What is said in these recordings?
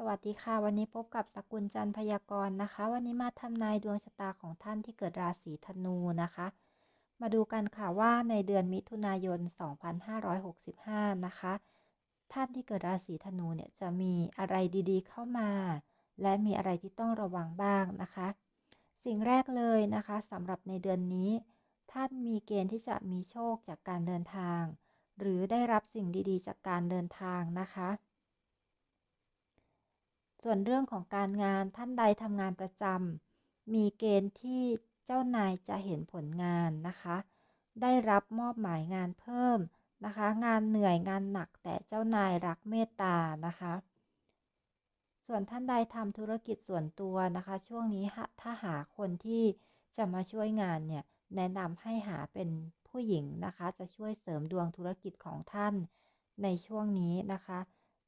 สวัสดีค่ะ วันนี้พบกับสกุลจันทร์พยากรณ์นะคะ วันนี้มาทำนายดวงชะตาของท่านที่เกิดราศีธนูนะคะ มาดูกันค่ะว่าในเดือนมิถุนายน 2565 นะคะ ท่านที่เกิดราศีธนูเนี่ยจะมีอะไรดีๆ เข้ามา และมีอะไรที่ต้องระวังบ้างนะคะ สิ่งแรกเลยนะคะสำหรับในเดือนนี้ ท่านมีเกณฑ์ที่จะมีโชคจากการเดินทาง หรือได้รับสิ่งดีๆ จากการเดินทางนะคะ ส่วนเรื่องของการงานท่านใดทำงานประจำมีเกณฑ์ที่เจ้านายจะเห็นผลงานนะคะ ได้รับมอบหมายงานเพิ่มนะคะ งานเหนื่อยงานหนักแต่เจ้านายรักเมตตานะคะ ส่วนท่านใดทำธุรกิจส่วนตัวนะคะ ช่วงนี้ถ้าหาคนที่จะมาช่วยงานเนี่ยแนะนำให้หาเป็นผู้หญิงนะคะ จะช่วยเสริมดวงธุรกิจของท่านในช่วงนี้นะคะ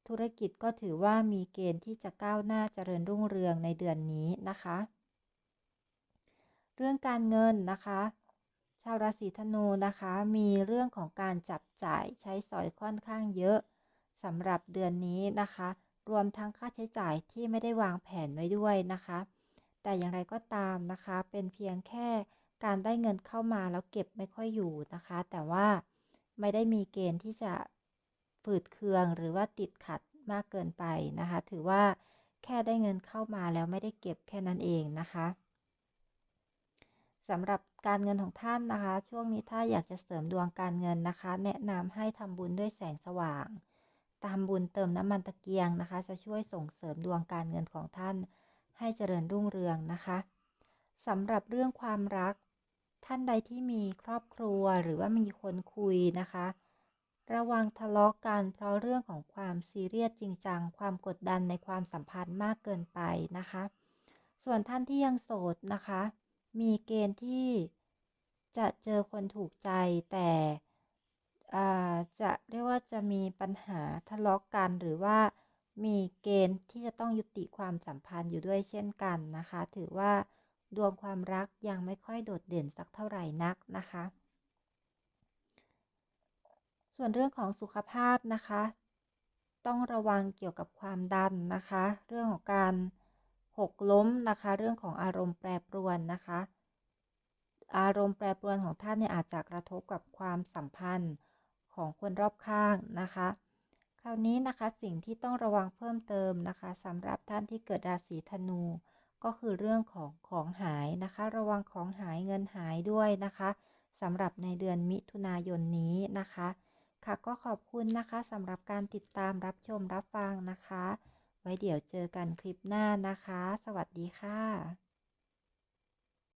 ธุรกิจก็ถือว่ามีเกณฑ์ที่จะก้าวหน้าเจริญรุ่งเรืองในเดือนนี้นะคะ เรื่องการเงินนะคะ ชาวราศีธนูนะคะ มีเรื่องของการจับจ่ายใช้สอยค่อนข้างเยอะสำหรับเดือนนี้นะคะ รวมทั้งค่าใช้จ่ายที่ไม่ได้วางแผนไว้ด้วยนะคะ แต่อย่างไรก็ตามนะคะ เป็นเพียงแค่การได้เงินเข้ามาแล้วเก็บไม่ค่อยอยู่นะคะ แต่ว่าไม่ได้มีเกณฑ์ที่จะ ฝืดเคืองหรือว่าติดขัดมากเกินไปนะคะ ถือว่าแค่ได้เงินเข้ามาแล้วไม่ได้เก็บแค่นั้นเองนะคะสำหรับการเงินของท่านนะคะ ช่วงนี้ถ้าอยากจะเสริมดวงการเงินนะคะ แนะนำให้ทำบุญด้วยแสงสว่าง ตามบุญเติมน้ำมันตะเกียงนะคะ จะช่วยส่งเสริมดวงการเงินของท่าน ให้เจริญรุ่งเรืองนะคะสำหรับเรื่องความรัก ท่านใดที่มีครอบครัวหรือว่ามีคนคุยนะคะ ระวังทะเลาะกันเพราะเรื่องของความซีเรียสจริงจัง ความกดดันในความสัมพันธ์มากเกินไปนะคะ ส่วนท่านที่ยังโสดนะคะ มีเกณฑ์ที่จะเจอคนถูกใจแต่จะเรียกว่าจะมีปัญหาทะเลาะกันหรือว่ามีเกณฑ์ที่จะต้องยุติความสัมพันธ์อยู่ด้วยเช่นกันนะคะ ถือว่าดวงความรักยังไม่ค่อยโดดเด่นสักเท่าไหร่นักนะคะ ส่วนเรื่องของสุขภาพนะคะ ต้องระวังเกี่ยวกับความดันนะคะ เรื่องของการหกล้มนะคะ เรื่องของอารมณ์แปรปรวนนะคะ อารมณ์แปรปรวนของท่านเนี่ยอาจจะกระทบกับความสัมพันธ์ของคนรอบข้างนะคะ คราวนี้นะคะสิ่งที่ต้องระวังเพิ่มเติมนะคะสำหรับท่านที่เกิดราศีธนูก็คือเรื่องของของหายนะคะ ระวังของหายเงินหายด้วยนะคะสำหรับในเดือนมิถุนายนนี้นะคะ ค่ะก็ขอบคุณนะคะสำหรับการติดตามรับชมรับฟังนะคะ ไว้เดี๋ยวเจอกันคลิปหน้านะคะ สวัสดีค่ะ